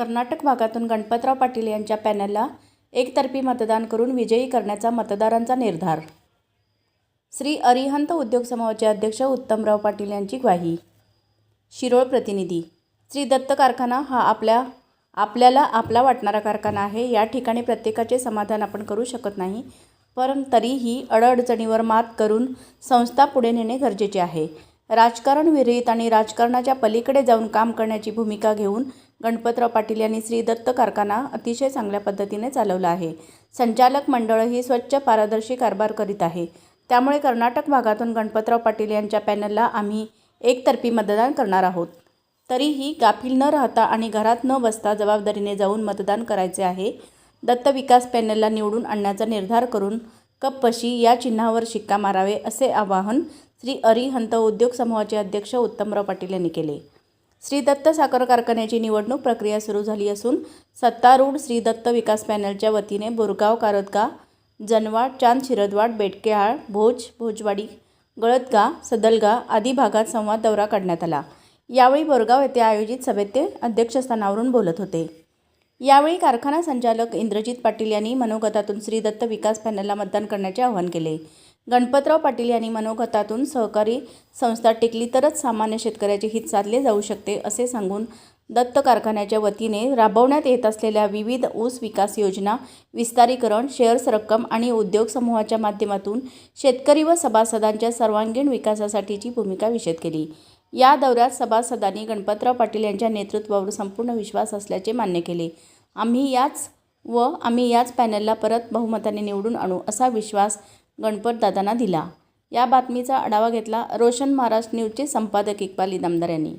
कर्नाटक भागातून गणपतराव पाटील यांच्या पॅनलला एकतर्फी मतदान करून विजयी करण्याचा मतदारांचा निर्धार. श्री अरिहंत उद्योग समूहाचे अध्यक्ष उत्तमराव पाटील यांची ग्वाही. शिरोळ प्रतिनिधी. श्री दत्त कारखाना हा आपल्या आपल्याला आपला वाटणारा कारखाना आहे. या ठिकाणी प्रत्येकाचे समाधान आपण करू शकत नाही पण तरीही अडअडचणीवर मात करून संस्था पुढे नेणे गरजेचे आहे. राजकारण विरहित आणि राजकारणाच्या पलीकडे जाऊन काम करण्याची भूमिका घेऊन गणपतराव पाटील यांनी श्री दत्त कारखाना अतिशय चांगल्या पद्धतीने चालवला आहे. संचालक मंडळ ही स्वच्छ पारदर्शी कारभार करीत आहे. त्यामुळे कर्नाटक भागातून गणपतराव पाटील यांच्या पॅनलला आम्ही एकतर्फी मतदान करणार आहोत. तरीही गाफील न राहता आणि घरात न बसता जबाबदारीने जाऊन मतदान करायचे आहे. दत्त विकास पॅनलला निवडून आणण्याचा निर्धार करून कप्पशी या चिन्हावर शिक्का मारावे असे आवाहन श्री अरिहंत उद्योग समूहाचे अध्यक्ष उत्तमराव पाटील यांनी केले. श्री दत्त साखर कारखान्याची निवडणूक प्रक्रिया सुरू झाली असून सत्तारूढ श्री दत्त विकास पॅनलच्या वतीने बोरगाव कारदगा जनवाड चांद शिरदवाड बेटकेहाळ भोज भोजवाडी गळदगा सदलगा आदी भागात संवाद दौरा काढण्यात आला. यावेळी बोरगाव येथे आयोजित सभेत ते अध्यक्षस्थानावरून बोलत होते. यावेळी कारखाना संचालक इंद्रजित पाटील यांनी मनोगतातून श्री दत्त विकास पॅनलला मतदान करण्याचे आवाहन केले. गणपतराव पाटील यांनी मनोगतातून सहकारी संस्था टिकली तरच सामान्य शेतकऱ्याचे हित साधले जाऊ शकते असे सांगून दत्त कारखान्याच्या वतीने राबवण्यात येत असलेल्या विविध ऊस विकास योजना विस्तारीकरण शेअर्स रक्कम आणि उद्योग समूहाच्या माध्यमातून शेतकरी व सभासदांच्या सर्वांगीण विकासासाठीची भूमिका विषद केली. या दौऱ्यात सभासदांनी गणपतराव पाटील यांच्या नेतृत्वावर संपूर्ण विश्वास असल्याचे मान्य केले. आम्ही याच व आम्ही याच पॅनलला परत बहुमताने निवडून आणू असा विश्वास गणपतदादांना दिला. या बातमीचा आढावा घेतला रोशन महाराष्ट्र न्यूजचे संपादक इक्बाल इनामदार यांनी.